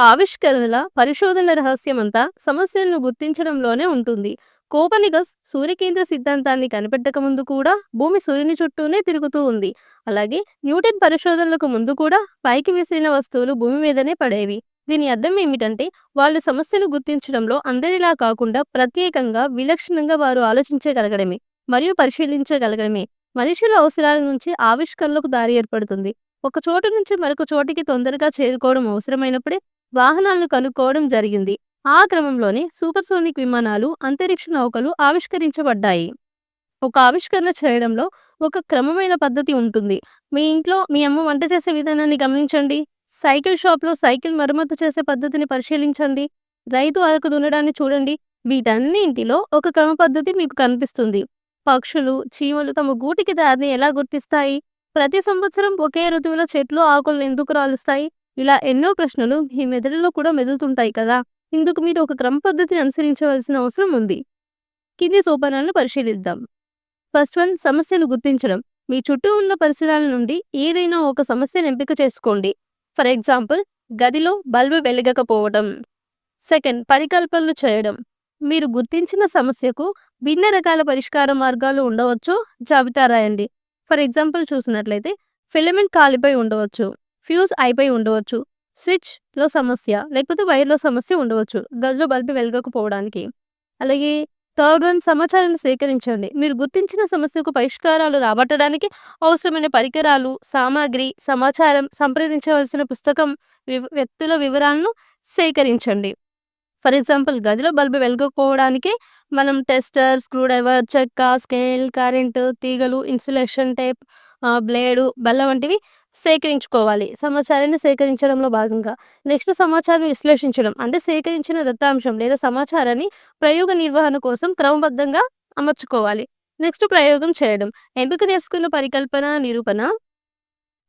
ఆవిష్కరణల పరిశోధనల రహస్యమంతా సమస్యలను గుర్తించడంలోనే ఉంటుంది. కోపనిగస్ సూర్యకేంద్ర సిద్ధాంతాన్ని కనిపెట్టక ముందు కూడా భూమి సూర్యుని చుట్టూనే తిరుగుతూ ఉంది. అలాగే న్యూటన్ పరిశోధనలకు ముందు కూడా పైకి విసిరిన వస్తువులు భూమి మీదనే పడేవి. దీని అర్థం ఏమిటంటే వాళ్ళు సమస్యను గుర్తించడంలో అందరిలా కాకుండా ప్రత్యేకంగా, విలక్షణంగా వారు ఆలోచించగలగడమే మరియు పరిశీలించగలగడమే మనుషుల అవసరాల నుంచి ఆవిష్కరణలకు దారి ఏర్పడుతుంది. ఒక చోటు నుంచి మరొక చోటికి తొందరగా చేరుకోవడం అవసరమైనప్పుడే వాహనాలను కనుక్కోవడం జరిగింది. ఆ క్రమంలోనే సూపర్సోనిక్ విమానాలు, అంతరిక్ష నౌకలు ఆవిష్కరించబడ్డాయి. ఒక ఆవిష్కరణ చేయడంలో ఒక క్రమమైన పద్ధతి ఉంటుంది. మీ ఇంట్లో మీ అమ్మ వంట చేసే విధానాన్ని గమనించండి. సైకిల్ షాప్‌లో సైకిల్ మరమ్మతు చేసే పద్ధతిని పరిశీలించండి. రైతు అరకు దున్నడాన్ని చూడండి. వీటన్నింటిలో ఒక క్రమ పద్ధతి మీకు కనిపిస్తుంది. పక్షులు, చీమలు తమ గూటికి దారిని ఎలా గుర్తిస్తాయి? ప్రతి సంవత్సరం ఒకే ఋతువులో చెట్లు, ఆకులను ఎందుకు రాలుస్తాయి? ఇలా ఎన్నో ప్రశ్నలు మీ మెదడులో కూడా మెదులుతుంటాయి కదా! ఇందుకు మీరు ఒక క్రమ పద్ధతిని అనుసరించవలసిన అవసరం ఉంది. కింది సోపానాలను పరిశీలిద్దాం. ఫస్ట్ వన్ సమస్యను గుర్తించడం. మీ చుట్టూ ఉన్న పరిసరాల నుండి ఏదైనా ఒక సమస్యను ఎంపిక చేసుకోండి. ఫర్ ఎగ్జాంపుల్ గదిలో బల్బు వెలగకపోవడం. సెకండ్ పరికల్పనలు చేయడం. మీరు గుర్తించిన సమస్యకు భిన్న రకాల పరిష్కార మార్గాలు ఉండవచ్చో జాబితా రాయండి. ఫర్ ఎగ్జాంపుల్ చూసినట్లయితే ఫిలమెంట్ కాలిపోయి ఉండవచ్చు. ఫ్యూజ్ అయిపోయి ఉండవచ్చు. స్విచ్‌లో సమస్య లేకపోతే వైర్‌లో సమస్య ఉండవచ్చు. గదిలో బల్బు వెలగకపోవడానికి. అలాగే థర్డ్ వన్ సమాచారాన్ని సేకరించండి. మీరు గుర్తించిన సమస్యకు పరిష్కారాలు రాబట్టడానికి అవసరమైన పరికరాలు, సామాగ్రి, సమాచారం, సంప్రదించవలసిన పుస్తకం, వ్యక్తుల వివరాలను సేకరించండి. ఫర్ ఎగ్జాంపుల్ గదిలో బల్బు వెలగకపోవడానికి మనం టెస్టర్, స్క్రూడ్రైవర్, చెక్క, స్కేల్, కరెంటు తీగలు, ఇన్సులేషన్ టేప్, బ్లేడు, బల్ల వంటివి సేకరించుకోవాలి. సమాచారాన్ని సేకరించడంలో భాగంగా. నెక్స్ట్ సమాచారం విశ్లేషించడం. అంటే సేకరించిన దత్తాంశం లేదా సమాచారాన్ని ప్రయోగ నిర్వహణ కోసం క్రమబద్ధంగా అమర్చుకోవాలి. నెక్స్ట్ ప్రయోగం చేయడం. ఎంపిక చేసుకున్న పరికల్పన, నిరూపణ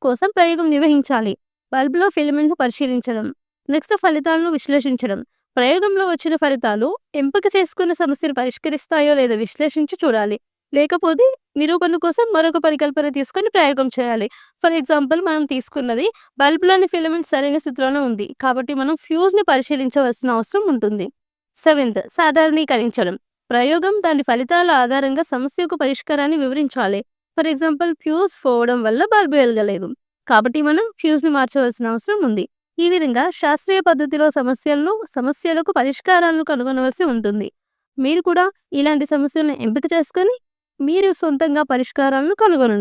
కోసం ప్రయోగం నిర్వహించాలి. బల్బ్లో ఫిలమెంట్‌ను పరిశీలించడం. నెక్స్ట్ ఫలితాలను విశ్లేషించడం. ప్రయోగంలో వచ్చిన ఫలితాలు ఎంపిక చేసుకున్న సమస్యను పరిష్కరిస్తాయో లేదో విశ్లేషించి చూడాలి. లేకపోతే నిరూపణ కోసం మరొక పరికల్పన తీసుకొని ప్రయోగం చేయాలి. ఫర్ ఎగ్జాంపుల్ మనం తీసుకున్నది బల్బ్లోని ఫిలమెంట్ సరైన స్థితిలోనే ఉంది. కాబట్టి మనం ఫ్యూజ్‌ని పరిశీలించవలసిన అవసరం ఉంటుంది. సెవెంత్ సాధారణీకరించడం. ప్రయోగం దాని ఫలితాల ఆధారంగా సమస్యకు పరిష్కారాన్ని వివరించాలి. ఫర్ ఎగ్జాంపుల్ ఫ్యూజ్ పోవడం వల్ల బల్బు వెలగలేదు. కాబట్టి మనం ఫ్యూజ్‌ని మార్చవలసిన అవసరం ఉంది. ఈ విధంగా శాస్త్రీయ పద్ధతిలో సమస్యలను సమస్యలకు పరిష్కారాలను కనుగొనవలసి ఉంటుంది. మీరు కూడా ఇలాంటి సమస్యలను ఎంపిక చేసుకొని మీరు సొంతంగా పరిష్కారాలను కనుగొనండి.